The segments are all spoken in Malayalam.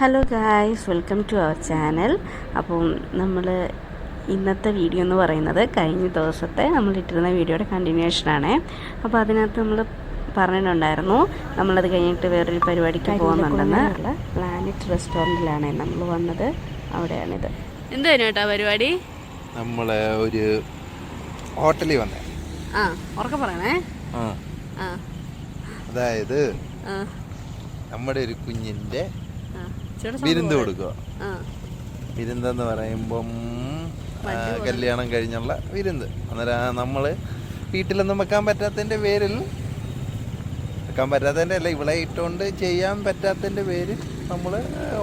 Hello guys welcome to our channel അപ്പം നമ്മൾ ഇന്നത്തെ വീഡിയോ എന്ന് പറയുന്നത് കഴിഞ്ഞ ദിവസത്തെ നമ്മൾ ഇട്ടിരുന്ന വീഡിയോയുടെ കണ്ടിന്യൂഷനാണ് അപ്പോൾ അതിനകത്ത് നമ്മൾ പറഞ്ഞിട്ടുണ്ടായിരുന്നു നമ്മളത് കഴിഞ്ഞിട്ട് വേറൊരു പരിപാടിക്ക് പോകുന്നുണ്ടെന്ന്. പ്ലാനറ്റ് റെസ്റ്റോറന്റിലാണ് നമ്മൾ വന്നത്. അവിടെയാണിത്. എന്തായിരുന്നു കേട്ടോ പരിപാടി? നമ്മൾ ഒരു ഹോട്ടലിൽ വന്നേ. ആ ഉറക്കെ പറയണേ. അതായത് നമ്മുടെ ഒരു കുഞ്ഞിന്റെ വിരുന്ന് കൊടുക്കുക. ആ. വിരുന്നെന്ന് പറയുമ്പം കല്യാണം കഴിഞ്ഞുള്ള വിരുന്ന്. അന്നേരം നമ്മൾ വീട്ടിലൊന്നും വെക്കാൻ പറ്റാത്തതിന്റെ പേരിൽ വെക്കാൻ പറ്റാത്തതിന്റെ അല്ല ഇവിടെ ഇട്ടുകൊണ്ട് ചെയ്യാൻ പറ്റാത്തതിന്റെ പേരിൽ നമ്മൾ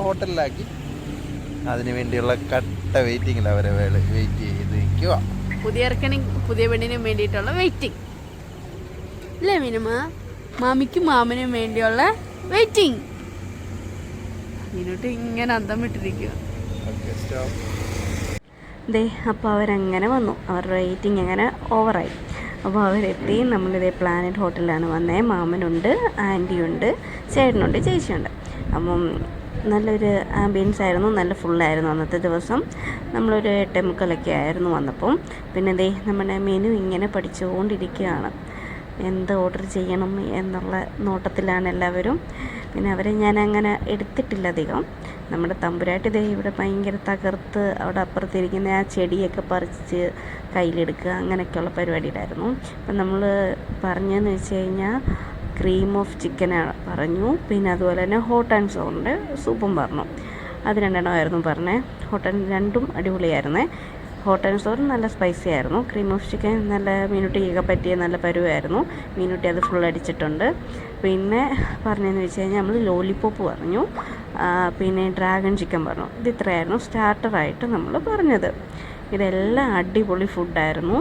ഹോട്ടലിലാക്കി. അതിനു വേണ്ടിയുള്ള കട്ട വെയിറ്റിങ്ങിൽ അവരെ വെയിറ്റ് ചെയ്ത് നിൽക്കുക. പുതിയ പുതിയ പെണ്ണിനും വേണ്ടിയിട്ടുള്ള വെയിറ്റിംഗ് അല്ലേ മിനിമ? മാമിക്കും മാമനും വേണ്ടിയുള്ള വെയിറ്റിംഗ് മീനോട്ട് ഇങ്ങനെ അന്തം വിട്ടിരിക്കുക ദേ അപ്പോൾ അവരങ്ങനെ വന്നു. അവരുടെ റേറ്റിംഗ് അങ്ങനെ ഓവറായി അപ്പോൾ അവരെത്തി. നമ്മളിതേ പ്ലാനറ്റ് ഹോട്ടലിലാണ് വന്നേ. മാമനുണ്ട് ആന്റിയുണ്ട് ചേട്ടനുണ്ട് ചേച്ചിയുണ്ട്. അപ്പം നല്ലൊരു ആംബിയൻസ് ആയിരുന്നു. നല്ല ഫുള്ളായിരുന്നു അന്നത്തെ ദിവസം. നമ്മളൊരു എട്ടേ മുക്കാലൊക്കെ ആയിരുന്നു വന്നപ്പം. പിന്നെ ദേ നമ്മുടെ മെനു ഇങ്ങനെ പഠിച്ചുകൊണ്ടിരിക്കുകയാണ്. എന്ത് ഓർഡർ ചെയ്യണം എന്നുള്ള നോട്ടത്തിലാണ് എല്ലാവരും. പിന്നെ അവരെ ഞാൻ അങ്ങനെ എടുത്തിട്ടില്ല അധികം നമ്മുടെ തമ്പുരാട്ടി ദേ ഇവിടെ ഭയങ്കര തകർത്ത് അവിടെ അപ്പുറത്തിരിക്കുന്ന ആ ചെടിയൊക്കെ പറിച്ച് കയ്യിലെടുക്കുക അങ്ങനെയൊക്കെയുള്ള പരിപാടിയിലായിരുന്നു. അപ്പം നമ്മൾ പറഞ്ഞതെന്ന് വെച്ച് കഴിഞ്ഞാൽ ക്രീം ഓഫ് ചിക്കനാണ് പറഞ്ഞു. പിന്നെ അതുപോലെ തന്നെ ഹോട്ട് ആൻഡ് സോറിന്റെ സൂപ്പും പറഞ്ഞു. അത് രണ്ടെണ്ണമായിരുന്നു പറഞ്ഞത് ഹോട്ട് ആൻഡ് രണ്ടും അടിപൊളിയായിരുന്നേ. ഹോട്ട് ആൻഡ് സോർ നല്ല സ്പൈസി ആയിരുന്നു. ക്രീം ഓഫ് ചിക്കൻ നല്ല മീനുട്ടിക്കൊക്കെ പറ്റിയ നല്ല പരുവായിരുന്നു. മീനുട്ടി അത് ഫുൾ അടിച്ചിട്ടുണ്ട്. പിന്നെ പറഞ്ഞതെന്ന് വെച്ച് കഴിഞ്ഞാൽ നമ്മൾ ലോലിപ്പോപ്പ് പറഞ്ഞു. പിന്നെ ഡ്രാഗൺ ചിക്കൻ പറഞ്ഞു. ഇത് ഇത്രയായിരുന്നു സ്റ്റാർട്ടറായിട്ട് നമ്മൾ പറഞ്ഞത്. ഇതെല്ലാം അടിപൊളി ഫുഡായിരുന്നു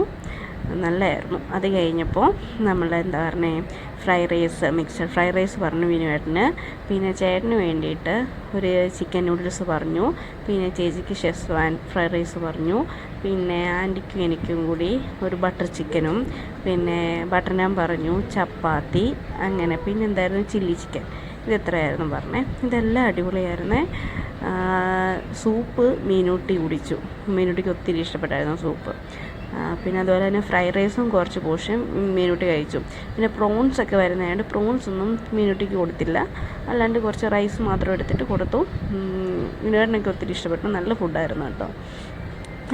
നല്ലതായിരുന്നു. അത് കഴിഞ്ഞപ്പോൾ നമ്മൾ എന്താ പറഞ്ഞേ fry rice mixed fry rice പറഞ്ഞു വിനുവേട്ടന്. പിന്നെ ചേട്ടന് വേണ്ടിയിട്ട് ഒരു ചിക്കൻ നൂഡിൽസ് പറഞ്ഞു. പിന്നെ ചേച്ചിക്ക് ഷെസ്വാൻ ഫ്രൈ റൈസ് പറഞ്ഞു. പിന്നെ ആന്റിക്കും എനിക്കും കൂടി ഒരു ബട്ടർ ചിക്കനും. പിന്നെ ബട്ടർ നാൻ പറഞ്ഞു ചപ്പാത്തി അങ്ങനെ. പിന്നെ എന്തായിരുന്നു? Chilli chicken. ഇത് എത്രയായിരുന്നു പറഞ്ഞേ? ഇതെല്ലാം അടിപൊളിയായിരുന്നേ. സൂപ്പ് മീനൂട്ടി കുടിച്ചു. മീനൂട്ടിക്ക് ഒത്തിരി ഇഷ്ടപ്പെട്ടായിരുന്നു സൂപ്പ്. പിന്നെ അതുപോലെ തന്നെ ഫ്രൈഡ് റൈസും കുറച്ച് പോർഷൻ മീനൂട്ടി കഴിച്ചു. പിന്നെ പ്രോൺസ് ഒക്കെ വരുന്നതായത് പ്രോൺസ് ഒന്നും മീനൂട്ടിക്ക് കൊടുത്തില്ല. അല്ലാണ്ട് കുറച്ച് റൈസ് മാത്രം എടുത്തിട്ട് കൊടുത്തു. മീനുകാരനൊക്കെ ഒത്തിരി ഇഷ്ടപ്പെട്ടു. നല്ല ഫുഡായിരുന്നു കേട്ടോ.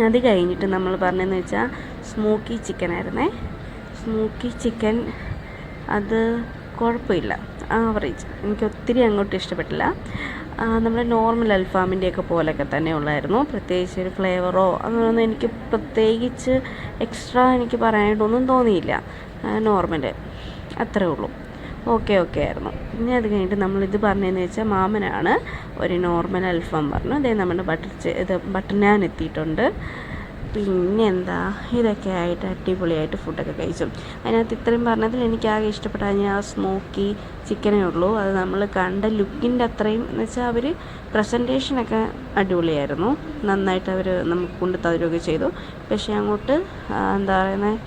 അത് കഴിഞ്ഞിട്ട് നമ്മൾ പറഞ്ഞതെന്ന് വെച്ചാൽ സ്മോക്കി ചിക്കൻ ആയിരുന്നേ. സ്മോക്കി ചിക്കൻ അത് കുഴപ്പമില്ല. ആവറേജ്. എനിക്ക് ഒത്തിരി അങ്ങോട്ട് ഇഷ്ടപ്പെട്ടില്ല. നമ്മുടെ നോർമൽ അൽഫാമിന്റെയൊക്കെ പോലെയൊക്കെ തന്നെ ഉള്ളായിരുന്നു. പ്രത്യേകിച്ച് ഒരു ഫ്ലേവറോ അങ്ങനെയൊന്നും എനിക്ക് പ്രത്യേകിച്ച് എക്സ്ട്രാ എനിക്ക് പറയാനായിട്ടൊന്നും തോന്നിയില്ല. നോർമൽ അത്രേ ഉള്ളൂ. ഓക്കെ ഓക്കെ ആയിരുന്നു. ഇനി അത് കഴിഞ്ഞിട്ട് നമ്മളിത് പറഞ്ഞതെന്ന് വെച്ചാൽ മാമനാണ് ഒരു നോർമൽ അൽഫാം പറഞ്ഞു. അതേ നമ്മുടെ ബട്ടർ ഇത് ബട്ടർ ഞാൻ എത്തിയിട്ടുണ്ട്. പിന്നെ എന്താ ഇതൊക്കെ ആയിട്ട് അടിപൊളിയായിട്ട് ഫുഡൊക്കെ കഴിച്ചു. അതിനകത്ത് ഇത്രയും പറഞ്ഞതിൽ എനിക്ക് ആകെ ഇഷ്ടപ്പെട്ട ഞാൻ സ്മോക്കി ചിക്കനേ ഉള്ളൂ. അത് നമ്മൾ കണ്ട ലുക്കിന്റെ അത്രയും എന്ന് വെച്ചാൽ അവർ പ്രസന്റേഷനൊക്കെ അടിപൊളിയായിരുന്നു. നന്നായിട്ട് അവർ നമുക്ക് കൊണ്ട് തരുകയൊക്കെ ചെയ്തു. പക്ഷേ അങ്ങോട്ട് എന്താ പറയുന്നത്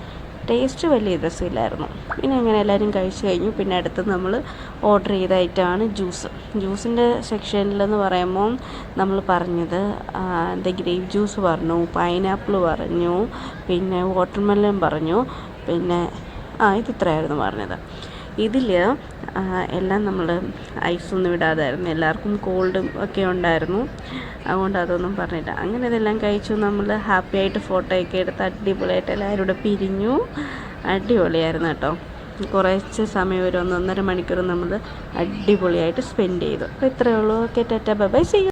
ടേസ്റ്റ് വലിയ രസമില്ലായിരുന്നു. പിന്നെ അങ്ങനെ എല്ലാവരും കഴിച്ചു കഴിഞ്ഞു. പിന്നെ അടുത്ത് നമ്മൾ ഓർഡർ ചെയ്ത ഐറ്റമാണ് ജ്യൂസ്. ജ്യൂസിന്റെ സെക്ഷനിലെന്ന് പറയുമ്പോൾ നമ്മൾ പറഞ്ഞത് എന്താ ഗ്രേപ്പ് ജ്യൂസ് പറഞ്ഞു പൈനാപ്പിൾ പറഞ്ഞു പിന്നെ വാട്ടർമെലൺ പറഞ്ഞു പിന്നെ ആ ഇത് ഇത്രയായിരുന്നു പറഞ്ഞത്. ഇതിൽ എല്ലാം നമ്മൾ ഐസൊന്നും ഇടാതായിരുന്നു. എല്ലാവർക്കും കോൾഡും ഒക്കെ ഉണ്ടായിരുന്നു. അതുകൊണ്ട് അതൊന്നും പറഞ്ഞില്ല. അങ്ങനെ ഇതെല്ലാം കഴിച്ചു നമ്മൾ ഹാപ്പി ആയിട്ട് ഫോട്ടോയൊക്കെ എടുത്ത് അടിപൊളിയായിട്ട് എല്ലാവരും കൂടെ പിരിഞ്ഞു. അടിപൊളിയായിരുന്നു കേട്ടോ. കുറച്ച് സമയം ഒരു ഒന്നൊന്നര മണിക്കൂർ നമ്മൾ അടിപൊളിയായിട്ട് സ്പെൻഡ് ചെയ്തു. അപ്പോൾ ഇത്രയേ ഉള്ളൂ. Okay tata. Bye bye. ചെയ്യും